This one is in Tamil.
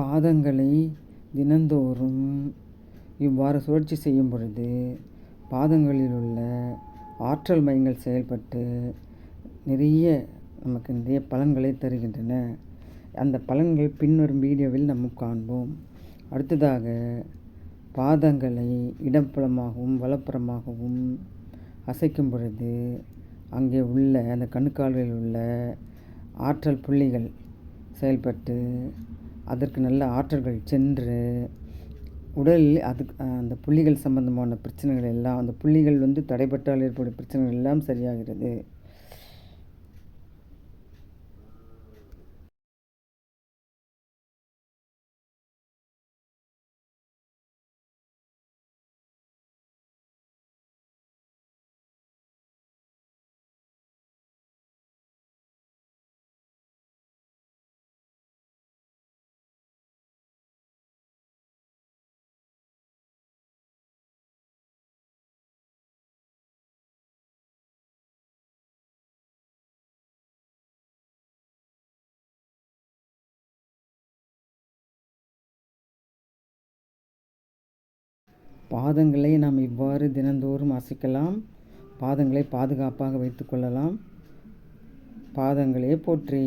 பாதங்களை தினந்தோறும் இவ்வாறு சுழற்சி செய்யும் பொழுது பாதங்களில் உள்ள ஆற்றல் மையங்கள் செயல்பட்டு நிறைய நமக்கு நிறைய பலன்களை தருகின்றன. அந்த பலன்கள் பின்வரும் வீடியோவில் நம்ம காண்போம். அடுத்ததாக பாதங்களை இடப்புறமாகவும் வலப்புறமாகவும் அசைக்கும் பொழுது அங்கே உள்ள அந்த கணுக்கால்களில் உள்ள ஆற்றல் புள்ளிகள் செயல்பட்டு அதற்கு நல்ல ஆற்றல்கள் சென்று உடலில் அதுக்கு அந்த புள்ளிகள் சம்பந்தமான பிரச்சனைகள் எல்லாம் அந்த புள்ளிகள் வந்து தடைப்பட்டால் ஏற்படும் பிரச்சனைகள் எல்லாம் சரியாகிறது. பாதங்களை நாம் இவ்வாறு தினந்தோறும் அசைக்கலாம். பாதங்களை பாதுகாப்பாக வைத்துக்கொள்ளலாம் பாதங்களே போற்றி.